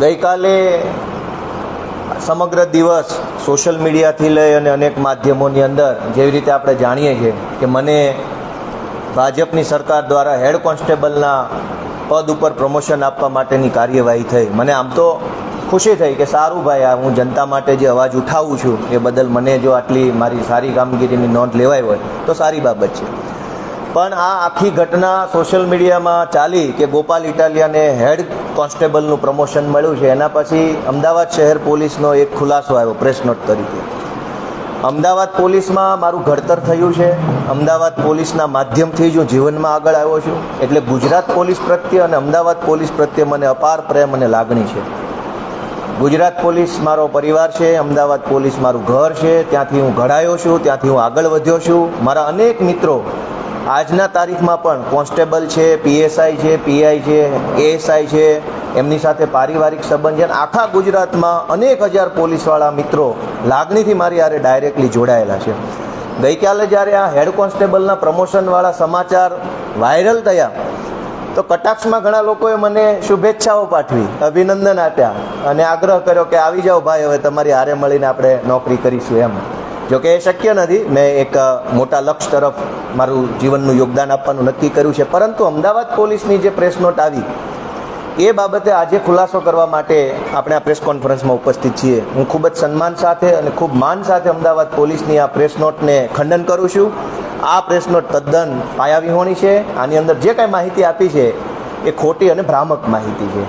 ગઈકાલે સમગ્ર દિવસ સોશિયલ મીડિયાથી લઈ અને અનેક માધ્યમોની અંદર જેવી રીતે આપણે જાણીએ છીએ કે મને ભાજપની સરકાર દ્વારા હેડ કોન્સ્ટેબલના પદ ઉપર પ્રમોશન આપવા માટેની કાર્યવાહી થઈ. મને આમ તો ખુશી થઈ કે સારું ભાઈ, આ હું જનતા માટે જે અવાજ ઉઠાવું છું એ બદલ મને જો આટલી મારી સારી કામગીરીની નોંધ લેવાઈ હોય તો સારી બાબત છે. પણ આ આખી ઘટના સોશિયલ મીડિયામાં ચાલી કે ગોપાલ ઇટાલિયાને હેડ કોન્સ્ટેબલનું પ્રમોશન મળ્યું છે, એના પછી અમદાવાદ શહેર પોલીસનો એક ખુલાસો આવ્યો, પ્રેસ નોટ તરીકે. અમદાવાદ પોલીસમાં મારું ઘડતર થયું છે, અમદાવાદ પોલીસના માધ્યમથી જ હું જીવનમાં આગળ આવ્યો છું, એટલે ગુજરાત પોલીસ પ્રત્યે અને અમદાવાદ પોલીસ પ્રત્યે મને અપાર પ્રેમ અને લાગણી છે. ગુજરાત પોલીસ મારો પરિવાર છે, અમદાવાદ પોલીસ મારું ઘર છે, ત્યાંથી હું ઘડાયો છું, ત્યાંથી હું આગળ વધ્યો છું. મારા અનેક મિત્રો આજના તારીખમાં પણ કોન્સ્ટેબલ છે, પીએસઆઈ છે, પીઆઈ છે, એએસઆઈ છે, એમની સાથે પારિવારિક સંબંધ છે આખા ગુજરાતમાં અનેક હજાર પોલીસવાળા મિત્રો લાગણીથી મારી હારે ડાયરેક્ટલી જોડાયેલા છે. ગઈકાલે જ્યારે આ હેડ કોન્સ્ટેબલના પ્રમોશનવાળા સમાચાર વાયરલ થયા, તો કટાક્ષમાં ઘણા લોકોએ મને શુભેચ્છાઓ પાઠવી, અભિનંદન આપ્યા અને આગ્રહ કર્યો કે આવી જાઓ ભાઈ, હવે તમારી હારે મળીને આપણે નોકરી કરીશું એમ. જો કે એ શક્ય નથી. મેં એક મોટા લક્ષ્ય તરફ મારું જીવનનું યોગદાન આપવાનું નક્કી કર્યું છે. પરંતુ અમદાવાદ પોલીસની જે પ્રેસ નોટ આવી, એ બાબતે આજે ખુલાસો કરવા માટે આપણે આ પ્રેસ કોન્ફરન્સમાં ઉપસ્થિત છીએ. હું ખૂબ જ સન્માન સાથે અને ખૂબ માન સાથે અમદાવાદ પોલીસની આ પ્રેસ નોટને ખંડન કરું છું. આ પ્રેસ નોટ તદ્દન પાયાવિહોણી છે. આની અંદર જે કાંઈ માહિતી આપી છે, એ ખોટી અને ભ્રામક માહિતી છે.